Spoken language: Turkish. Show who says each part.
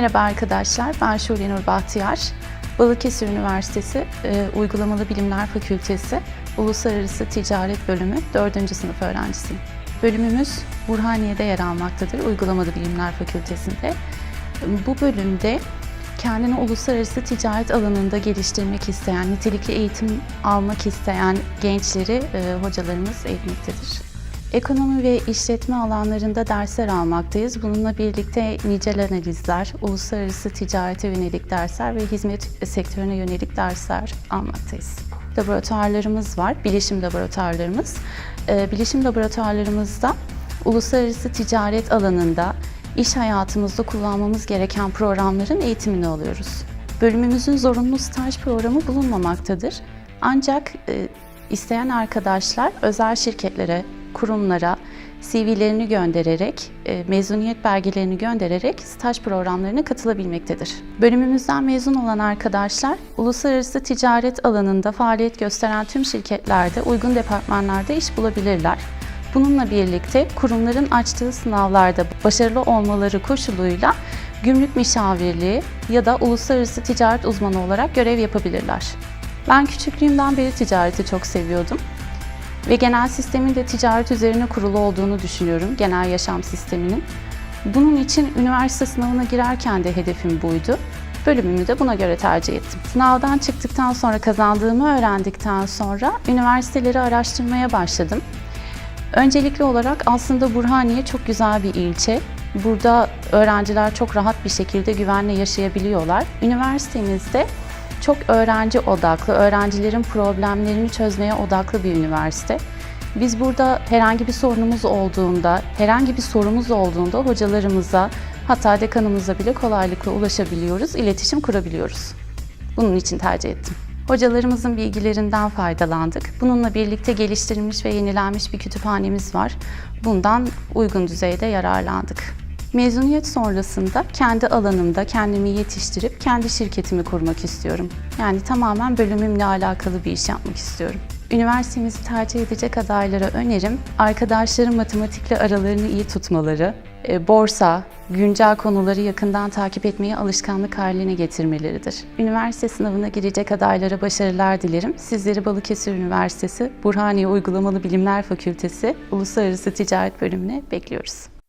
Speaker 1: Merhaba arkadaşlar, ben Şule Nur Bahtiyar. Balıkesir Üniversitesi e, Uygulamalı Bilimler Fakültesi Uluslararası Ticaret Bölümü 4. sınıf öğrencisiyim. Bölümümüz Burhaniye'de yer almaktadır, Uygulamalı Bilimler Fakültesi'nde. Bu bölümde kendini uluslararası ticaret alanında geliştirmek isteyen, nitelikli eğitim almak isteyen gençleri e, hocalarımız eğitmektedir. Ekonomi ve işletme alanlarında dersler almaktayız. Bununla birlikte nicel analizler, uluslararası ticarete yönelik dersler ve hizmet sektörüne yönelik dersler almaktayız. Laboratuvarlarımız var, bilişim laboratuvarlarımız. Ee, Bilişim laboratuvarlarımızda uluslararası ticaret alanında iş hayatımızda kullanmamız gereken programların eğitimini alıyoruz. Bölümümüzün zorunlu staj programı bulunmamaktadır. Ancak e, isteyen arkadaşlar özel şirketlere, kurumlara CV'lerini göndererek, e, mezuniyet belgelerini göndererek staj programlarına katılabilmektedir. Bölümümüzden mezun olan arkadaşlar, uluslararası ticaret alanında faaliyet gösteren tüm şirketlerde uygun departmanlarda iş bulabilirler. Bununla birlikte kurumların açtığı sınavlarda başarılı olmaları koşuluyla gümrük müşavirliği ya da uluslararası ticaret uzmanı olarak görev yapabilirler. Ben küçüklüğümden beri ticareti çok seviyordum. Ve genel sistemin de ticaret üzerine kurulu olduğunu düşünüyorum, genel yaşam sisteminin. Bunun için üniversite sınavına girerken de hedefim buydu. Bölümümü de buna göre tercih ettim. Sınavdan çıktıktan sonra kazandığımı öğrendikten sonra üniversiteleri araştırmaya başladım. Öncelikli olarak aslında Burhaniye çok güzel bir ilçe. Burada öğrenciler çok rahat bir şekilde güvenle yaşayabiliyorlar. Üniversitemizde çok öğrenci odaklı, öğrencilerin problemlerini çözmeye odaklı bir üniversite. Biz burada herhangi bir sorunumuz olduğunda, herhangi bir sorumuz olduğunda hocalarımıza, hatta dekanımıza bile kolaylıkla ulaşabiliyoruz, iletişim kurabiliyoruz. Bunun için tercih ettim. Hocalarımızın bilgilerinden faydalandık. Bununla birlikte geliştirilmiş ve yenilenmiş bir kütüphanemiz var. Bundan uygun düzeyde yararlandık. Mezuniyet sonrasında kendi alanımda kendimi yetiştirip kendi şirketimi kurmak istiyorum. Yani tamamen bölümümle alakalı bir iş yapmak istiyorum. Üniversitemizi tercih edecek adaylara önerim, arkadaşların matematikle aralarını iyi tutmaları, e, borsa, güncel konuları yakından takip etmeyi alışkanlık haline getirmeleridir. Üniversite sınavına girecek adaylara başarılar dilerim. Sizleri Balıkesir Üniversitesi Burhaniye Uygulamalı Bilimler Fakültesi Uluslararası Ticaret Bölümüne bekliyoruz.